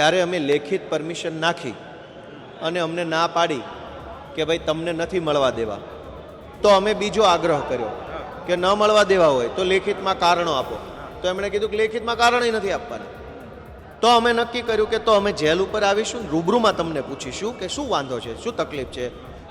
ત્યારે અમે લેખિત પરમિશન નાખી અને અમને ના પાડી કે ભાઈ તમને નથી મળવા દેવા. તો અમે બીજો આગ્રહ કર્યો કે ન મળવા દેવા હોય તો લેખિતમાં કારણો આપો. તો એમણે કીધું કે લેખિતમાં કારણે નથી આપવાના. તો અમે નક્કી કર્યું કે તો અમે જેલ ઉપર આવીશું, રૂબરૂમાં તમને પૂછીશું કે શું વાંધો છે, શું તકલીફ છે?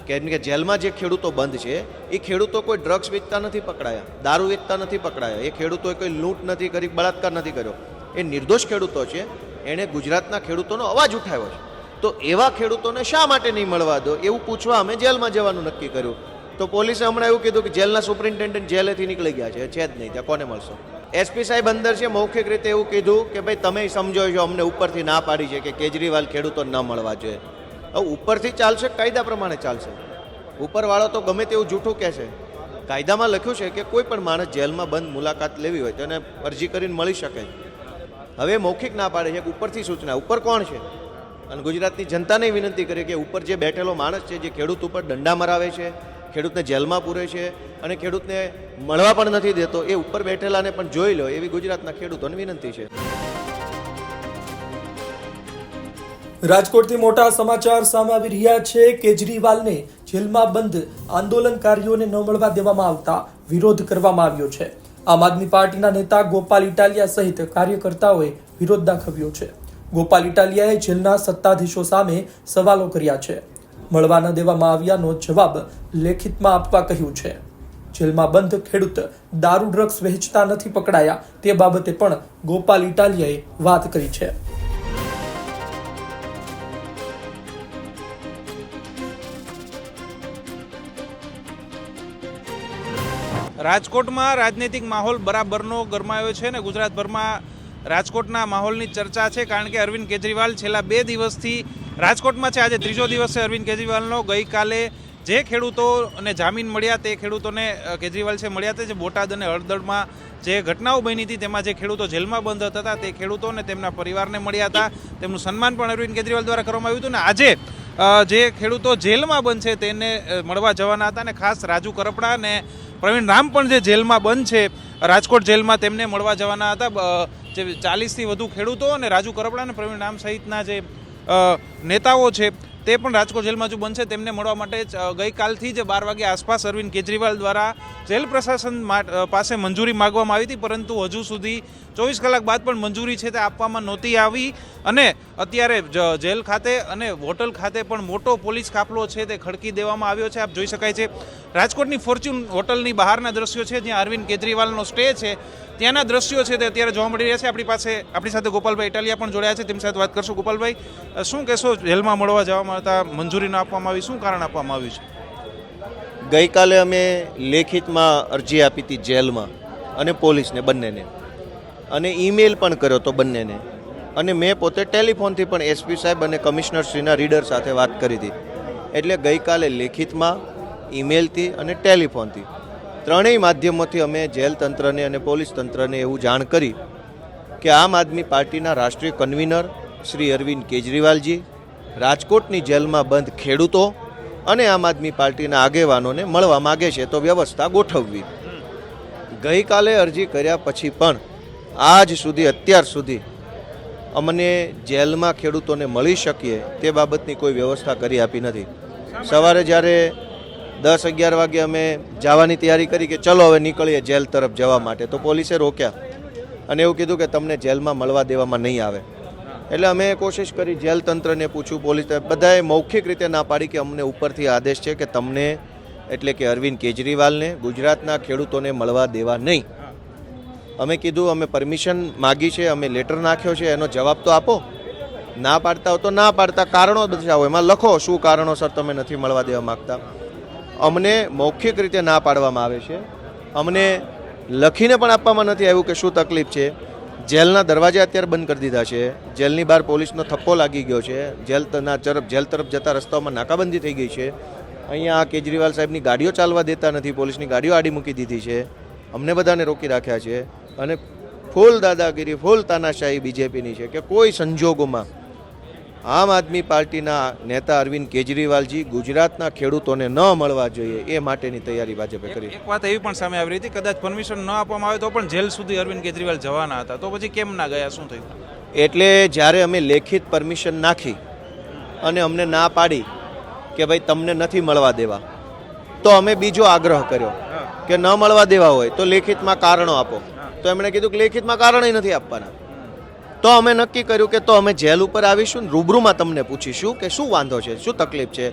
કેમ કે જેલમાં જે ખેડૂતો બંધ છે, એ ખેડૂતો કોઈ ડ્રગ્સ વેચતા નથી પકડાયા, દારૂ વેચતા નથી પકડાયા, એ ખેડૂતોએ કોઈ લૂંટ નથી કરી, બળાત્કાર નથી કર્યો. એ નિર્દોષ ખેડૂતો છે એણે ગુજરાતના ખેડૂતોનો અવાજ ઉઠાવ્યો છે. તો એવા ખેડૂતોને શા માટે નહીં મળવા દો? એવું પૂછવા અમે જેલમાં જવાનું નક્કી કર્યું. તો પોલીસે હમણાં એવું કીધું કે જેલના સુપ્રિન્ટેન્ડન્ટ જેલેથી નીકળી ગયા છે. છે જ નહીં, ત્યાં કોને મળશો? એસપી સાહેબ અંદર છે, મૌખિક રીતે એવું કીધું કે ભાઈ, તમે સમજો છો, અમને ઉપરથી ના પાડી છે કે કેજરીવાલ ખેડૂતો ન મળવા જોઈએ. હવે ઉપરથી ચાલશે, કાયદા પ્રમાણે ચાલશે. ઉપરવાળો તો ગમે તેવું જૂઠું કહેશે. કાયદામાં લખ્યું છે કે કોઈ પણ માણસ જેલમાં બંધ મુલાકાત લેવી હોય તો એને અરજી કરીને મળી શકે. હવે મૌખિક ના પાડે છે કે ઉપરથી સૂચના, ઉપર કોણ છે? અને ગુજરાતની જનતાને વિનંતી કરી કે ઉપર જે બેઠેલો માણસ છે, જે ખેડૂત ઉપર દંડા મરાવે છે, ખેડૂતને જેલમાં પૂરે છે, અને ખેડૂતને મળવા પણ નથી દેતો, એ ઉપર બેઠેલાને પણ જોઈ લો, એવી ગુજરાતના ખેડૂતોને વિનંતી છે. રાજકોટથી મોટા સમાચાર સામે આવી રહ્યા છે. કેજરીવાલને જેલમાં બંધ આંદોલનકારીઓને ન મળવા દેવામાં આવતા વિરોધ કરવામાં આવ્યો છે. આમ આદમી પાર્ટીના નેતા ગોપાલ ઇટાલિયા સહિત કાર્યકર્તાઓએ વિરોધ દાખવ્યો છે. ગોપાલ ઇટાલિયાએ જેલના સત્તાધીશો સામે સવાલો કર્યા છે. મળવા ન દેવામાં આવ્યાનો જવાબ લેખિતમાં આપવા કહ્યું છે. જેલમાં બંધ ખેડૂત દારૂ ડ્રગ્સ વહેંચતા નથી પકડાયા તે બાબતે પણ ગોપાલ ઇટાલિયાએ વાત કરી છે. રાજકોટમાં રાજનૈતિક માહોલ બરાબરનો ગરમાયો છે ને ગુજરાતભરમાં રાજકોટના માહોલની ચર્ચા છે, કારણ કે અરવિંદ કેજરીવાલ છેલ્લા બે દિવસથી રાજકોટમાં છે. આજે ત્રીજો દિવસ છે અરવિંદ કેજરીવાલનો. ગઈકાલે જે ખેડૂતોને જામીન મળ્યા તે ખેડૂતોને કેજરીવાલ છે મળ્યા તે જે બોટાદ અને હળદળમાં જે ઘટનાઓ બની હતી તેમાં જે ખેડૂતો જેલમાં બંધ હતા તે ખેડૂતોને તેમના પરિવારને મળ્યા હતા. તેમનું સન્માન પણ અરવિંદ કેજરીવાલ દ્વારા કરવામાં આવ્યું હતું ને આજે જે ખેડૂતો જેલમાં બંધ છે તેને મળવા જવાના હતા ને ખાસ રાજુ કરપડા અને પ્રવીણ રામ પણ જે જેલમાં બંધ છે, રાજકોટ જેલમાં તેમને મળવા જવાના હતા. જે ચાલીસથી વધુ ખેડૂતો અને રાજુ કરપડા અને પ્રવીણ રામ સહિતના જે નેતાઓ છે, તે પણ રાજકોટ જેલમાં જો બનશે, તેમને મળવા માટે ગઈકાલથી જ બાર વાગ્યા આસપાસ અરવિંદ કેજરીવાલ દ્વારા જેલ પ્રશાસન પાસે મંજૂરી માગવામાં આવી હતી, પરંતુ હજુ સુધી ચોવીસ કલાક બાદ પણ મંજૂરી છે તે આપવામાં નહોતી આવી અને અત્યારે જેલ ખાતે અને હોટલ ખાતે પણ મોટો પોલીસ કાફલો છે તે ખડકી દેવામાં આવ્યો છે. આપ જોઈ શકાય છે રાજકોટની ફોર્ચ્યુન હોટલની બહારના દ્રશ્યો છે જ્યાં અરવિંદ કેજરીવાલનો સ્ટે છે. ત્યાંના દ્રશ્યો છે તે અત્યારે જોવા મળી રહ્યા છે. આપણી પાસે, આપણી સાથે ગોપાલભાઈ ઇટાલિયા પણ જોડાયા છે. તેમની સાથે વાત કરશું. ગોપાલભાઈ શું કહેશો, જેલમાં મળવા જવામાં હતા મંજૂરી ન આપવામાં આવી શું કારણ આપવામાં આવ્યું છે? ગઈકાલે અમે લેખિતમાં અરજી આપી હતી જેલમાં અને પોલીસને બંનેને. અને ઈમેલ પણ કર્યો તો બંનેને. અને મેં પોતે ટેલિફોનથી પણ એસપી સાહેબ અને કમિશનરશ્રીના રીડર સાથે વાત કરી હતી. એટલે ગઈકાલે લેખિતમાં, ઈમેલથી અને ટેલિફોનથી. ત્રણેય માધ્યમોથી અમે જેલ તંત્રને અને પોલીસ તંત્રને એવું જાણ કરી કે આમ આદમી પાર્ટીના રાષ્ટ્રીય કન્વીનર શ્રી અરવિંદ કેજરીવાલજી રાજકોટની જેલમાં બંધ ખેડૂતો અને આમ આદમી પાર્ટીના આગેવાનોને મળવા માગે છે તો વ્યવસ્થા ગોઠવવી. ગઈકાલે અરજી કર્યા પછી પણ આજ સુધી, અત્યાર સુધી અમને જેલમાં ખેડૂતોને મળી શકીએ તે બાબતની કોઈ વ્યવસ્થા કરી આપી નથી. સવારે જ્યારે દસ અગિયાર વાગે અમે જવાની તૈયારી કરી કે ચલો હવે નીકળીએ જેલ તરફ જવા માટે, તો પોલીસે રોક્યા. અને એવું કીધું કે તમને જેલમાં મળવા દેવામાં નહીં આવે. એટલે અમે કોશિશ કરી જેલ તંત્રને પૂછ્યું, પોલીસ બધાએ મૌખિક રીતે ના પાડી કે અમને ઉપરથી આદેશ છે કે તમને એટલે કે અરવિંદ કેજરીવાલને ગુજરાતના ખેડૂતોને મળવા દેવા નહીં. અમે કીધું, અમે પરમિશન માગી છે, અમે લેટર નાખ્યો છે, એનો જવાબ તો આપો. ના પાડતા હો તો ના પાડતા કારણો દર્શાવો એમાં લખો, શું કારણોસર તમે નથી મળવા દેવા માગતા. અમને મૌખિક રીતે ના પાડવામાં આવે છે. અમને લખીને પણ આપવામાં નથી આવ્યું કે શું તકલીફ છે. જેલના દરવાજા અત્યારે બંધ કરી દીધા છે. જેલની બહાર પોલીસનો થપ્પો લાગી ગયો છે. જેલ તના તરફ, જેલ તરફ જતા રસ્તાઓમાં નાકાબંધી થઈ ગઈ છે. અહીંયા આ કેજરીવાલ સાહેબની ગાડીઓ ચાલવા દેતા નથી. પોલીસની ગાડીઓ આડી મૂકી દીધી છે. અમને બધાને રોકી રાખ્યા છે. અને ફૂલ દાદાગીરી ફૂલ તાનાશાહી બીજેપીની છે કે કોઈ સંજોગોમાં આમ આદમી પાર્ટીના નેતા અરવિંદ કેજરીવાલજી ગુજરાતના ખેડૂતોને ન મળવા જોઈએ એ માટેની તૈયારી ભાજપે કરી. એક વાત એવી પણ સામે આવી રહી હતી કદાચ પરમિશન ન આપવામાં આવે તો પણ જેલ સુધી અરવિંદ કેજરીવાલ જવાના હતા. તો પછી કેમ ના ગયા? શું થયું? એટલે જ્યારે અમે લેખિત પરમિશન નાખી અને અમને ના પાડી કે ભાઈ તમને નથી મળવા દેવા તો અમે બીજો આગ્રહ કર્યો કે ન મળવા દેવા હોય તો લેખિતમાં કારણો આપો. તો એમણે કીધું કે લેખિતમાં કારણે નથી આપવાના. તો અમે નક્કી કર્યું કે તો અમે જેલ ઉપર આવીશું ને રૂબરૂમાં તમને પૂછીશું કે શું વાંધો છે, શું તકલીફ છે.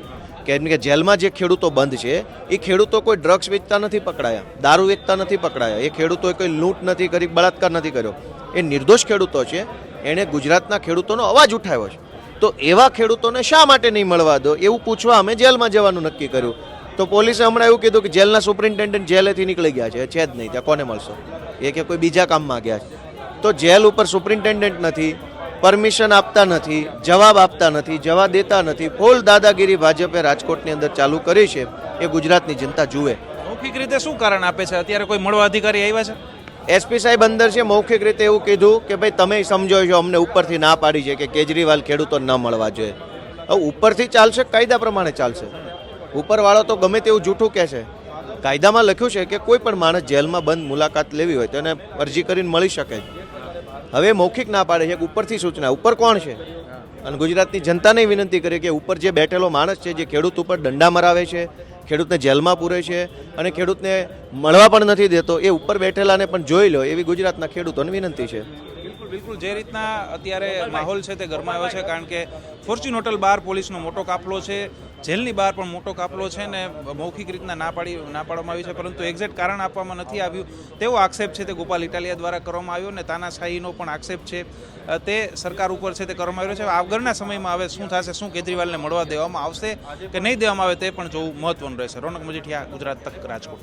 કેમ કે જેલમાં જે ખેડૂતો બંધ છે એ ખેડૂતો કોઈ ડ્રગ્સ વેચતા નથી પકડાયા, દારૂ વેચતા નથી પકડાયા, એ ખેડૂતોએ કોઈ લૂંટ નથી કરી, બળાત્કાર નથી કર્યો. એ નિર્દોષ ખેડૂતો છે, એણે ગુજરાતના ખેડૂતોનો અવાજ ઉઠાવ્યો છે. તો એવા ખેડૂતોને શા માટે નહીં મળવા દો? એવું પૂછવા અમે જેલમાં જવાનું નક્કી કર્યું. તો પોલીસે હમણાં એવું કીધું કે જેલના સુપ્રિન્ટેન્ડન્ટ જેલેથી નીકળી ગયા છે છે જ નહીં, ત્યાં કોને મળશો? એ કે કોઈ બીજા કામમાં ગયા છે. તો જેલ ઉપર સુપ્રિન્ટેન્ડન્ટ નથી પરમિશન આપતા નથી જવાબ આપતા નથી જવા દેતા નથી. ફૂલ દાદાગીરી ભાજપે રાજકોટની અંદર ચાલુ કરી છે. એ ગુજરાતની જનતા જુએ. મૌખિક રીતે શું કારણ આપે છે? અત્યારે કોઈ મળવા અધિકારી આવ્યા છે? એસપી સાહેબ અંદર છે મૌખિક રીતે એવું કીધું કે ભાઈ તમે સમજો છો અમને ઉપરથી ના પાડી છે કે કેજરીવાલ ખેડૂતો ન મળવા જોઈએ. હવે ઉપરથી ચાલશે કાયદા પ્રમાણે ચાલશે? ઉપરવાળો તો ગમે તેવું જૂઠું કહે છે. કાયદામાં લખ્યું છે કે કોઈ પણ માણસ જેલમાં બંધ મુલાકાત લેવી હોય તો એને અરજી કરીને મળી શકે હવે મૌખિક ના પાડે છે કે ઉપરથી સૂચના, ઉપર કોણ છે? અને ગુજરાતની જનતાને વિનંતી કરી કે ઉપર જે બેઠેલો માણસ છે, જે ખેડૂત ઉપર દંડા મરાવે છે, ખેડૂતને જેલમાં પૂરે છે અને ખેડૂતને મળવા પણ નથી દેતો, એ ઉપર બેઠેલાને પણ જોઈ લો એવી ગુજરાતના ખેડૂતોને વિનંતી છે. બિલકુલ બિલકુલ. જે રીતના અત્યારે માહોલ છે તે ગરમાયો છે કારણ કે ફોર્ચ્યુન હોટલ બહાર પોલીસનો મોટો કાફલો છે. જેલની બહાર પણ મોટો કાપલો છે ને મૌખિક રીતના ના પાડી ના પાડવામાં આવ્યું છે, પરંતુ એક્ઝેક્ટ કારણ આપવામાં નથી આવ્યું. તેવો આક્ષેપ છે તે ગોપાલ ઇટાલિયા દ્વારા કરવામાં આવ્યો ને તાનાશાહીનો પણ આક્ષેપ છે. તે સરકાર ઉપર છે તે કરવામાં આવ્યો છે. આગળના સમયમાં હવે શું થશે, શું કેજરીવાલને મળવા દેવામાં આવશે કે નહીં દેવામાં આવે તે પણ જોવું મહત્વનું રહેશે. રોનક મજીઠિયા, ગુજરાત તક રાજકોટ.